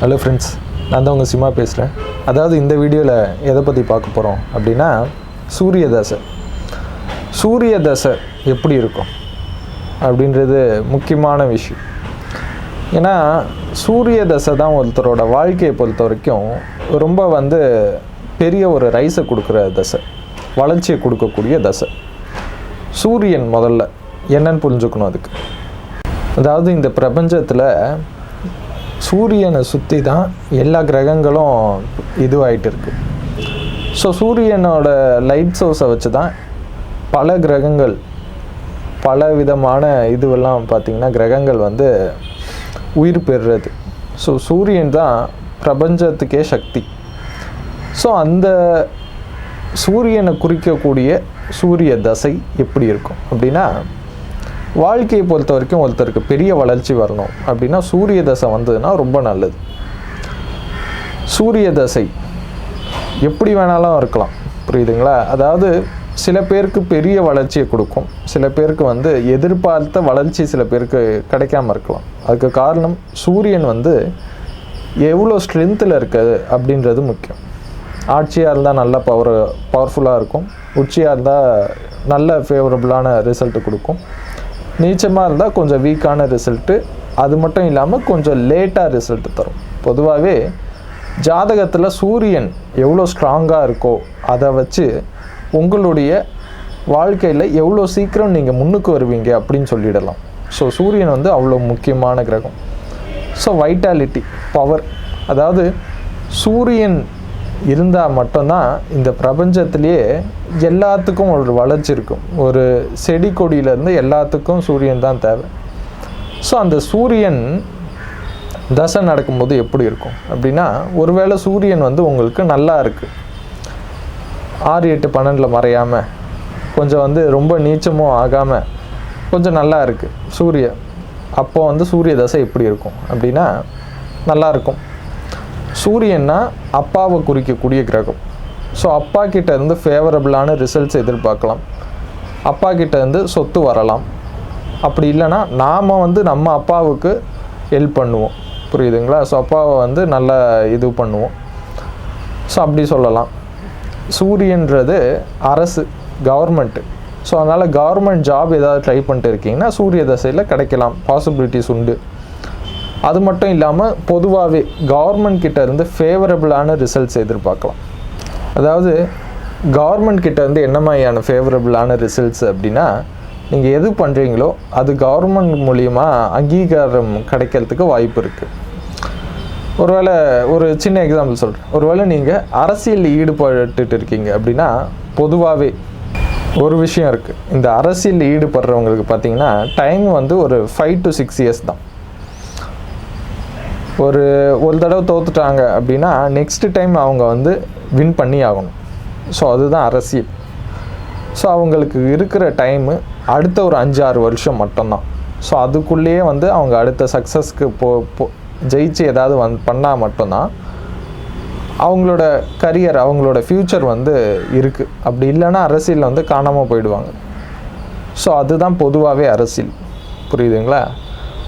Hello friends நான் தான் உங்கள் சிம்மா பேசுகிறேன் அதாவது இந்த வீடியோவில் எதை பற்றி பார்க்க போகிறோம் அப்படின்னா சூரிய தசை சூரிய தசை எப்படி இருக்கும் அப்படின்றது முக்கியமான விஷயம். ஏன்னா சூரிய தசை தான் ஒருத்தரோட வாழ்க்கையை பொறுத்த வரைக்கும் ரொம்ப வந்து பெரிய ஒரு ரைஸை கொடுக்குற தசை. வளர்ச்சியை கொடுக்கக்கூடிய தசை. சூரியன் முதல்ல என்னன்னு புரிஞ்சுக்கணும் அதுக்கு. அதாவது இந்த பிரபஞ்சத்தில் சூரியனை சுற்றி தான் எல்லா கிரகங்களும் இதுவாகிட்டு இருக்கு ஸோ சூரியனோட லைட் சோர்ஸை வச்சு தான் பல கிரகங்கள் பல விதமான இதுவெல்லாம் பார்த்திங்கன்னா கிரகங்கள் வந்து உயிர் பெறுறது. ஸோ சூரியன் தான் பிரபஞ்சத்துக்கே சக்தி. ஸோ அந்த சூரியனை குறிக்கக்கூடிய சூரிய தசை எப்படி இருக்கும் அப்படின்னா வாழ்க்கையை பொறுத்த வரைக்கும் ஒருத்தருக்கு பெரிய வளர்ச்சி வரணும். அப்படின்னா சூரிய தசை வந்ததுன்னா ரொம்ப நல்லது. சூரிய தசை எப்படி வேணாலும் இருக்கலாம். புரியுதுங்களா? அதாவது சில பேருக்கு பெரிய வளர்ச்சியை கொடுக்கும். சில பேருக்கு வந்து எதிர்பார்த்த வளர்ச்சி சில பேருக்கு கிடைக்காம இருக்கலாம். அதுக்கு காரணம் சூரியன் வந்து எவ்வளோ ஸ்ட்ரென்த்தில் இருக்குது அப்படின்றது முக்கியம். ஆட்சியாக இருந்தால் நல்ல பவர் பவர்ஃபுல்லாக இருக்கும். உச்சியாக இருந்தால் நல்ல ஃபேவரபுளான ரிசல்ட்டு கொடுக்கும். நீச்சமாக இருந்தால் கொஞ்சம் வீக்கான ரிசல்ட்டு அது மட்டும் இல்லாமல் கொஞ்சம் லேட்டாக ரிசல்ட் தரும். பொதுவாகவே ஜாதகத்தில் சூரியன் எவ்வளோ ஸ்ட்ராங்காக இருக்கோ அதை வச்சு உங்களுடைய வாழ்க்கையில் எவ்வளோ சீக்கிரம் நீங்கள் முன்னுக்கு வருவீங்க அப்படின்னு சொல்லிடலாம். ஸோ சூரியன் வந்து அவ்வளோ முக்கியமான கிரகம். ஸோ வைட்டாலிட்டி பவர் அதாவது சூரியன் இருந்தால் மட்டும்தான் இந்த பிரபஞ்சத்திலேயே எல்லாத்துக்கும் ஒரு வளர்ச்சி இருக்கும். ஒரு செடி கொடியிலேருந்து எல்லாத்துக்கும் சூரியன் தான் தேவை. ஸோ அந்த சூரியன் தசை நடக்கும்போது எப்படி இருக்கும்? அப்படின்னா ஒருவேளை சூரியன் வந்து உங்களுக்கு நல்லா இருக்குது ஆறு எட்டு பன்னெண்டில் மறையாமல் கொஞ்சம் வந்து ரொம்ப நீச்சமும் ஆகாமல் கொஞ்சம் நல்லா இருக்குது சூரிய. அப்போ வந்து சூரிய தசை எப்படி இருக்கும்? அப்படின்னா நல்லா இருக்கும். சூரியன்னா அப்பாவை குறிக்கக்கூடிய கிரகம். ஸோ அப்பா கிட்ட இருந்து ஃபேவரபிளான ரிசல்ட்ஸ் எதிர்பார்க்கலாம். அப்பா கிட்ட இருந்து சொத்து வரலாம். அப்படி இல்லைன்னா நாம் வந்து நம்ம அப்பாவுக்கு ஹெல்ப் பண்ணுவோம். புரியுதுங்களா? ஸோ அப்பாவை வந்து நல்ல இது பண்ணுவோம். ஸோ அப்படி சொல்லலாம். சூரியன்றது அரசு கவர்மெண்ட்டு ஸோ அதனால் கவர்மெண்ட் ஜாப் ஏதாவது ட்ரை பண்ணிட்டு இருக்கீங்கன்னா சூரிய தசையில் கிடைக்கலாம். பாசிபிலிட்டிஸ் உண்டு. அது மட்டும் இல்லாமல் பொதுவாகவே கவர்மெண்ட் கிட்ட இருந்து ஃபேவரபிளான ரிசல்ட்ஸ் எதிர்பார்க்கலாம். அதாவது கவர்மெண்ட் கிட்ட இருந்து என்ன மாதிரியான ஃபேவரபிளான ரிசல்ட்ஸ் அப்படின்னா நீங்கள் எது பண்ணுறீங்களோ அது கவர்மெண்ட் மூலியமா அங்கீகாரம் கிடைக்கிறதுக்கு வாய்ப்பு இருக்குது ஒருவேளை ஒரு சின்ன எக்ஸாம்பிள் சொல்கிறேன் ஒருவேளை நீங்கள் அரசியல் ஈடுபட்டுட்டு இருக்கீங்க அப்படின்னா பொதுவாகவே ஒரு விஷயம் இருக்குது இந்த அரசியல் ஈடுபடுறவங்களுக்கு பார்த்தீங்கன்னா டைம் வந்து ஒரு ஃபைவ் டு சிக்ஸ் இயர்ஸ் தான். ஒரு ஒரு தடவை தோத்துட்டாங்க அப்படின்னா நெக்ஸ்ட் டைம் அவங்க வந்து வின் பண்ணி ஆகணும். ஸோ அதுதான் அரசியல். ஸோ அவங்களுக்கு இருக்கிற டைமு அடுத்த ஒரு அஞ்சு ஆறு வருஷம் மட்டும்தான். ஸோ அதுக்குள்ளேயே வந்து அவங்க அடுத்த சக்ஸஸ்க்கு போ போ ஜெயிச்சு ஏதாவது வந் பண்ணால் மட்டும்தான் அவங்களோட கரியர் அவங்களோட ஃப்யூச்சர் வந்து இருக்குது அப்படி இல்லைன்னா அரசியலில் வந்து காணாமல் போயிடுவாங்க. ஸோ அதுதான் பொதுவாகவே அரசியல். புரியுதுங்களா?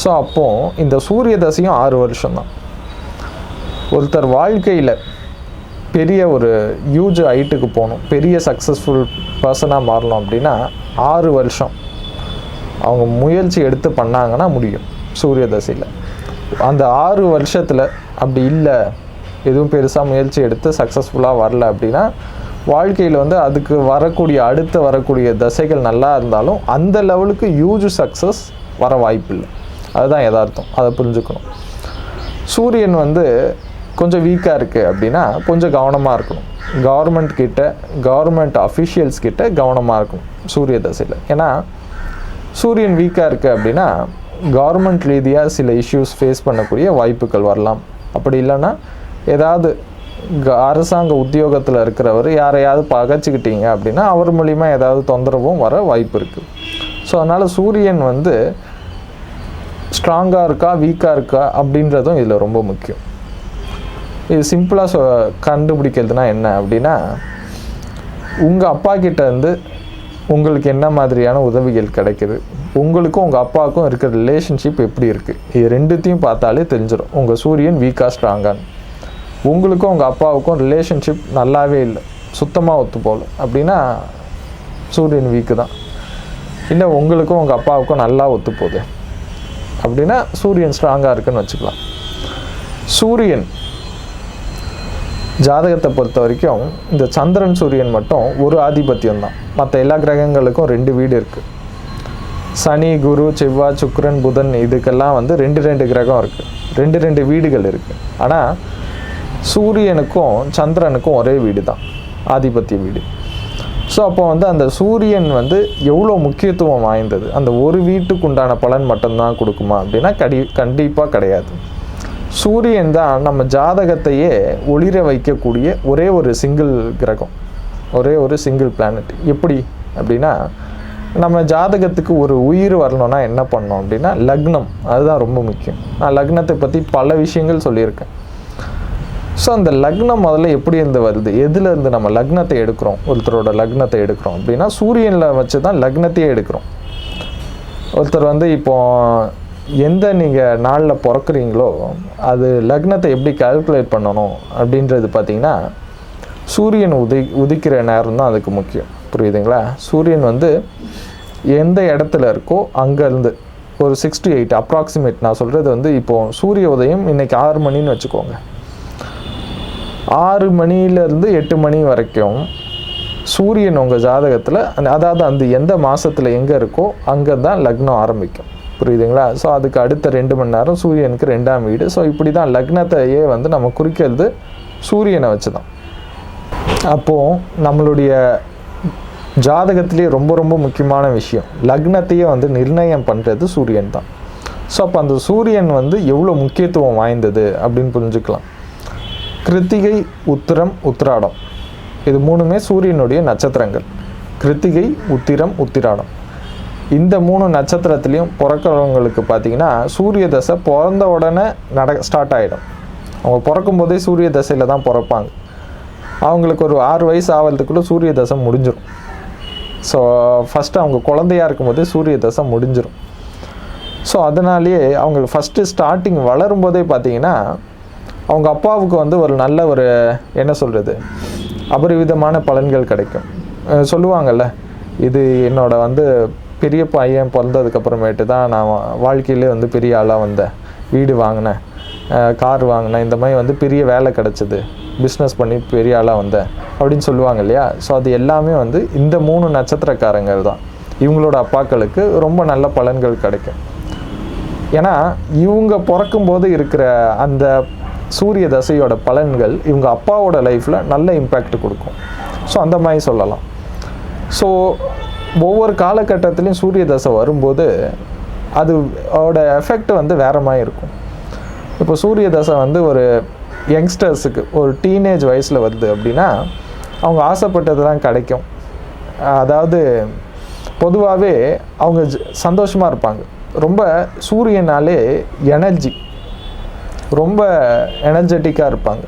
ஸோ அப்போது இந்த சூரிய தசையும் ஆறு வருஷம்தான். ஒருத்தர் வாழ்க்கையில் பெரிய ஒரு ஹியூஜ் ஹைட்டுக்கு போகணும் பெரிய சக்ஸஸ்ஃபுல் பர்சனாக மாறணும் அப்படின்னா ஆறு வருஷம் அவங்க முயற்சி எடுத்து பண்ணாங்கன்னா முடியும் சூரிய தசையில். அந்த ஆறு வருஷத்தில் அப்படி இல்லை எதுவும் பெருசாக முயற்சி எடுத்து சக்ஸஸ்ஃபுல்லாக வரல அப்படின்னா வாழ்க்கையில் வந்து அதுக்கு வரக்கூடிய அடுத்து வரக்கூடிய தசைகள் நல்லா இருந்தாலும் அந்த லெவலுக்கு ஹியூஜ் சக்ஸஸ் வர வாய்ப்பில்லை. அதுதான் எதார்த்தம் அதை புரிஞ்சுக்கணும். சூரியன் வந்து கொஞ்சம் வீக்காக இருக்குது அப்படின்னா கொஞ்சம் கவனமாக இருக்கணும். கவர்மெண்ட் கிட்ட கவர்மெண்ட் அஃபிஷியல்ஸ் கிட்ட கவனமாக இருக்கணும் சூரிய தசையில். ஏன்னா சூரியன் வீக்காக இருக்குது அப்படின்னா கவர்மெண்ட் ரீதியாக சில இஷ்யூஸ் ஃபேஸ் பண்ணக்கூடிய வாய்ப்புகள் வரலாம். அப்படி இல்லைன்னா ஏதாவது க- அரசாங்க உத்தியோகத்தில் இருக்கிறவர் யாரையாவது பகைச்சிக்கிட்டீங்க அப்படின்னா அவர் மூலிமா ஏதாவது தொந்தரவும் வர வாய்ப்பு இருக்குது ஸோ அதனால் சூரியன் வந்து ஸ்ட்ராங்காக இருக்கா வீக்காக இருக்கா அப்படின்றதும் இதில் ரொம்ப முக்கியம். இது சிம்பிளாக சொ கண்டுபிடிக்கிறதுனா என்ன அப்படின்னா உங்கள் அப்பா கிட்டேருந்து உங்களுக்கு என்ன மாதிரியான உதவிகள் கிடைக்குது? உங்களுக்கும் உங்கள் அப்பாவுக்கும் இருக்கிற ரிலேஷன்ஷிப் எப்படி இருக்குது இது ரெண்டுத்தையும் பார்த்தாலே தெரிஞ்சிடும் உங்கள் சூரியன் வீக்காக ஸ்ட்ராங்கான்னு உங்களுக்கும் உங்கள் அப்பாவுக்கும் ரிலேஷன்ஷிப் நல்லாவே இல்லை. சுத்தமாக ஒத்து போகல. அப்படின்னா சூரியன் வீக்கு தான் இல்லை உங்களுக்கும் உங்கள் அப்பாவுக்கும் நல்லா ஒத்து போகுது. அப்படின்னா சூரியன் ஸ்ட்ராங்காக இருக்குன்னு வச்சுக்கலாம். சூரியன் ஜாதகத்தை பொறுத்த வரைக்கும் இந்த சந்திரன் சூரியன் மட்டும் ஒரு ஆதிபத்தியம் தான். மற்ற எல்லா கிரகங்களுக்கும் ரெண்டு வீடு இருக்குது சனி குரு செவ்வாய் சுக்ரன் புதன் இதுக்கெல்லாம் வந்து ரெண்டு ரெண்டு கிரகம் இருக்குது ரெண்டு ரெண்டு வீடுகள் இருக்குது ஆனால் சூரியனுக்கும் சந்திரனுக்கும் ஒரே வீடு தான் ஆதிபத்திய வீடு. ஸோ அப்போ வந்து அந்த சூரியன் வந்து எவ்வளோ முக்கியத்துவம் வாய்ந்தது? அந்த ஒரு வீட்டுக்கு உண்டான பலன் மட்டும்தான் கொடுக்குமா? அப்படின்னா கடி கண்டிப்பாக கிடையாது. சூரியன் தான் நம்ம ஜாதகத்தையே ஒளிர வைக்கக்கூடிய ஒரே ஒரு சிங்கிள் கிரகம். ஒரே ஒரு சிங்கிள் பிளானட் எப்படி? அப்படின்னா நம்ம ஜாதகத்துக்கு ஒரு உயிர் வரணும்னா என்ன பண்ணோம் அப்படின்னா லக்னம். அதுதான் ரொம்ப முக்கியம். நான் லக்னத்தை பற்றி பல விஷயங்கள் சொல்லியிருக்கேன். ஸோ அந்த லக்னம் முதல்ல எப்படி இருந்து வருது? எதுல இருந்து நம்ம லக்னத்தை எடுக்கிறோம்? ஒருத்தரோட லக்னத்தை எடுக்கிறோம். அப்படின்னா சூரியனில் வச்சு தான் லக்னத்தையே எடுக்கிறோம். ஒருத்தர் வந்து இப்போ எந்த நீங்கள் நாளில் பிறக்குறீங்களோ அது லக்னத்தை எப்படி கால்குலேட் பண்ணணும் அப்படின்றது பார்த்தீங்கன்னா சூரியன் உதி உதிக்கிற நேரம் தான் அதுக்கு முக்கியம். புரியுதுங்களா? சூரியன் வந்து எந்த இடத்துல இருக்கோ அங்கேருந்து ஒரு சிக்ஸ் டு எயிட் அப்ராக்சிமேட் நான் சொல்கிறது வந்து இப்போது சூரிய உதயம் இன்றைக்கி ஆறு மணின்னு வச்சுக்கோங்க. ஆறு மணியிலேருந்து எட்டு மணி வரைக்கும் சூரியன் உங்கள் ஜாதகத்தில் அதாவது அந்த எந்த மாதத்தில் எங்கே இருக்கோ அங்கே தான் லக்னம் ஆரம்பிக்கும். புரியுதுங்களா? ஸோ அதுக்கு அடுத்த ரெண்டு மணி நேரம் சூரியனுக்கு ரெண்டாம் வீடு. ஸோ இப்படி தான் லக்னத்தையே வந்து நம்ம குறிக்கிறது சூரியனை வச்சு தான் அப்போது நம்மளுடைய ஜாதகத்திலே ரொம்ப ரொம்ப முக்கியமான விஷயம். லக்னத்தையே வந்து நிர்ணயம் பண்ணுறது சூரியன் தான் ஸோ அப்போ அந்த சூரியன் வந்து எவ்வளோ முக்கியத்துவம் வாய்ந்தது அப்படின்னு புரிஞ்சுக்கலாம். கிருத்திகை உத்திரம் உத்திராடம். இது மூணுமே சூரியனுடைய நட்சத்திரங்கள். கிருத்திகை உத்திரம் உத்திராடம். இந்த மூணு நட்சத்திரத்துலேயும் பிறக்கிறவங்களுக்கு பார்த்தீங்கன்னா சூரிய தசை பிறந்த உடனே நட ஸ்டார்ட் ஆகிடும் அவங்க பிறக்கும் போதே சூரிய தசையில் தான் பிறப்பாங்க. அவங்களுக்கு ஒரு ஆறு வயசு ஆகிறதுக்குள்ளே சூரிய தசை முடிஞ்சிடும் ஸோ ஃபஸ்ட்டு அவங்க குழந்தையா இருக்கும்போதே சூரிய தசை முடிஞ்சிடும் ஸோ அதனாலேயே அவங்களுக்கு ஃபஸ்ட்டு ஸ்டார்டிங் வளரும்போதே பார்த்தீங்கன்னா அவங்க அப்பாவுக்கு வந்து ஒரு நல்ல ஒரு என்ன சொல்கிறது அபரிவிதமான பலன்கள் கிடைக்கும். சொல்லுவாங்கள்ல சொல்லுவாங்கல்ல இது என்னோட வந்து பெரிய பையன் பிறந்ததுக்கப்புறமேட்டு தான் நான் வாழ்க்கையிலே வந்து பெரிய ஆளாக வந்தேன். வீடு வாங்கினேன். கார் வாங்கினேன். இந்த மாதிரி வந்து பெரிய வேலை கிடச்சிது. பிஸ்னஸ் பண்ணி பெரிய ஆளாக வந்தேன். அப்படின்னு சொல்லுவாங்க இல்லையா? ஸோ அது எல்லாமே வந்து இந்த மூணு நட்சத்திரக்காரங்க தான். இவங்களோட அப்பாக்களுக்கு ரொம்ப நல்ல பலன்கள் கிடைக்கும். ஏன்னா இவங்க பிறக்கும்போது இருக்கிற அந்த சூரிய தசையோட பலன்கள் இவங்க அப்பாவோட லைஃப்பில் நல்ல இம்பேக்ட் கொடுக்கும். ஸோ அந்த மாதிரி சொல்லலாம். ஸோ ஒவ்வொரு காலகட்டத்துலேயும் சூரிய தசை வரும்போது அது அதோட எஃபெக்ட் வந்து வேற மாதிரி இருக்கும். இப்போ சூரிய தசை வந்து ஒரு யங்ஸ்டர்ஸுக்கு ஒரு டீனேஜ் வயசில் வருது அப்படின்னா அவங்க ஆசைப்பட்டது தான் கிடைக்கும். அதாவது பொதுவாகவே அவங்க சந்தோஷமாக இருப்பாங்க. ரொம்ப சூரியனாலே எனர்ஜி ரொம்ப எனர்ஜெட்டிக்காக இருப்பாங்க.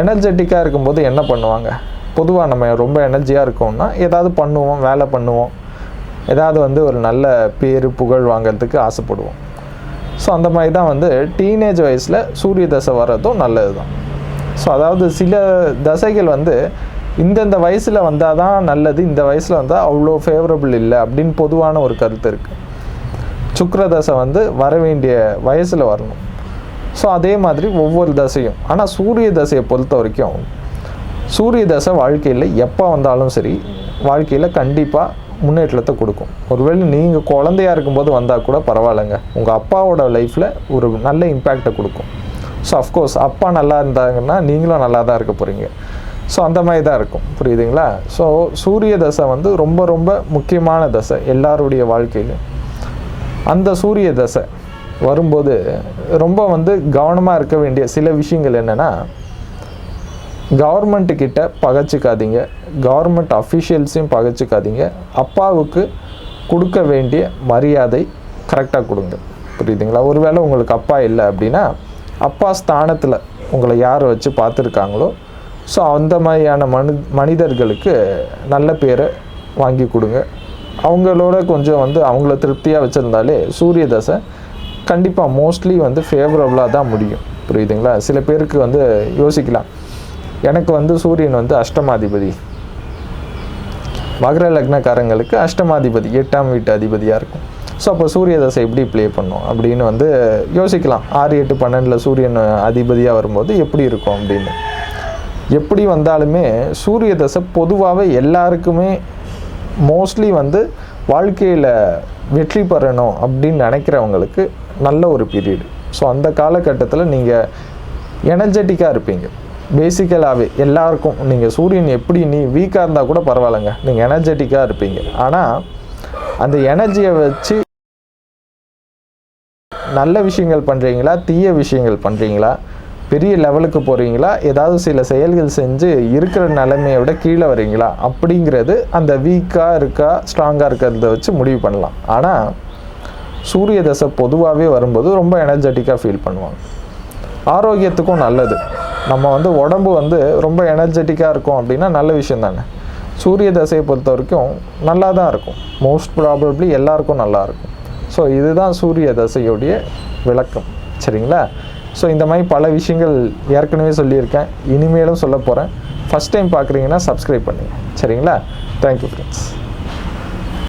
எனர்ஜெட்டிக்காக இருக்கும்போது என்ன பண்ணுவாங்க? பொதுவாக நம்ம ரொம்ப எனர்ஜியாக இருக்கோம்னா ஏதாவது பண்ணுவோம் வேலை பண்ணுவோம். ஏதாவது வந்து ஒரு நல்ல பேர் புகழ் வாங்குறதுக்கு ஆசைப்படுவோம். ஸோ அந்த மாதிரி தான் வந்து டீனேஜ் வயசில் சூரிய தசை வர்றதும் நல்லது தான் ஸோ அதாவது சில தசைகள் வந்து இந்தந்த வயசில் வந்தால் தான் நல்லது இந்த வயசில் வந்தால் அவ்வளோ ஃபேவரபிள் இல்லை அப்படின்னு பொதுவான ஒரு கருத்து இருக்குது சுக்கர தசை வந்து வர வேண்டிய வயசில் வரணும். ஸோ அதே மாதிரி ஒவ்வொரு தசையும். ஆனால் சூரிய தசையை பொறுத்த வரைக்கும் சூரிய தசை வாழ்க்கையில் எப்போ வந்தாலும் சரி வாழ்க்கையில் கண்டிப்பாக முன்னேற்றத்தை கொடுக்கும். ஒருவேளை நீங்கள் குழந்தையா இருக்கும்போது வந்தால் கூட பரவாயில்லைங்க. உங்கள் அப்பாவோட லைஃப்பில் ஒரு நல்ல இம்பேக்டை கொடுக்கும். ஸோ அஃப்கோர்ஸ் அப்பா நல்லா இருந்தாங்கன்னா நீங்களும் நல்லா தான் இருக்க போகிறீங்க ஸோ அந்த மாதிரி தான் இருக்கும். புரியுதுங்களா? ஸோ சூரிய தசை வந்து ரொம்ப ரொம்ப முக்கியமான தசை எல்லாருடைய வாழ்க்கையிலும். அந்த சூரிய தசை வரும்போது ரொம்ப வந்து கவனமாக இருக்க வேண்டிய சில விஷயங்கள் என்னென்னா கவர்மெண்ட்டுக்கிட்ட பகச்சிக்காதீங்க பகைச்சிக்காதீங்க. கவர்மெண்ட் அஃபிஷியல்ஸையும் பகச்சிக்காதீங்க. அப்பாவுக்கு கொடுக்க வேண்டிய மரியாதை கரெக்டாக கொடுங்க. புரியுதுங்களா? ஒருவேளை உங்களுக்கு அப்பா இல்லை அப்படின்னா அப்பா ஸ்தானத்தில் உங்களை யார் வச்சு பார்த்துருக்காங்களோ ஸோ அந்த மாதிரியான மனி மனிதர்களுக்கு நல்ல பேரை வாங்கி கொடுங்க. அவங்களோட கொஞ்சம் வந்து அவங்கள திருப்தியாக வச்சுருந்தாலே சூரிய தசை கண்டிப்பாக மோஸ்ட்லி வந்து ஃபேவரபுளாக தான் முடியும். புரியுதுங்களா? சில பேருக்கு வந்து யோசிக்கலாம். எனக்கு வந்து சூரியன் வந்து அஷ்டமாதிபதி. மகர லக்னக்காரங்களுக்கு அஷ்டமாதிபதி எட்டாம் வீட்டு அதிபதியாக இருக்கும். ஸோ அப்போ சூரிய தசை எப்படி ப்ளே பண்ணும் அப்படின்னு வந்து யோசிக்கலாம். ஆறு எட்டு பன்னெண்டில் சூரியன் அதிபதியாக வரும்போது எப்படி இருக்கும் அப்படின்னு. எப்படி வந்தாலுமே சூரிய தசை பொதுவாகவே எல்லாருக்குமே மோஸ்ட்லி வந்து வாழ்க்கையில் வெற்றி பெறணும் அப்படின்னு நினைக்கிறவங்களுக்கு நல்ல ஒரு பீரியடு ஸோ அந்த காலகட்டத்தில் நீங்கள் எனர்ஜெட்டிக்காக இருப்பீங்க. பேசிக்கலாகவே எல்லாருக்கும் நீங்கள் சூரியன் எப்படி நீ வீக்காக இருந்தால் கூட பரவாயில்லைங்க. நீங்கள் எனர்ஜெட்டிக்காக இருப்பீங்க. ஆனால் அந்த எனர்ஜியை வச்சு நல்ல விஷயங்கள் பண்ணுறீங்களா தீய விஷயங்கள் பண்ணுறீங்களா பெரிய லெவலுக்கு போகிறீங்களா ஏதாவது சில செயல்கள் செஞ்சு இருக்கிற நிலைமையை விட கீழே வரீங்களா? அப்படிங்கிறது அந்த வீக்காக இருக்கா ஸ்ட்ராங்காக இருக்கிறத வச்சு முடிவு பண்ணலாம். ஆனால் சூரிய தசை பொதுவாகவே வரும்போது ரொம்ப எனர்ஜெட்டிக்காக ஃபீல் பண்ணுவாங்க. ஆரோக்கியத்துக்கும் நல்லது. நம்ம வந்து உடம்பு வந்து ரொம்ப எனர்ஜெட்டிக்காக இருக்கும் அப்படின்னா நல்ல விஷயம் தானே. சூரிய தசையை பொறுத்த வரைக்கும் நல்லா தான் இருக்கும். மோஸ்ட் ப்ராபப்ளி எல்லாருக்கும் நல்லா இருக்கும். ஸோ இதுதான் சூரிய தசையுடைய விளக்கம். சரிங்களா? ஸோ இந்த மாதிரி பல விஷயங்கள் ஏற்கனவே சொல்லியிருக்கேன். இனிமேலும் சொல்ல போகிறேன் ஃபஸ்ட் டைம் பார்க்குறீங்கன்னா சப்ஸ்கிரைப் பண்ணுங்கள் சரிங்களா? Thank you friends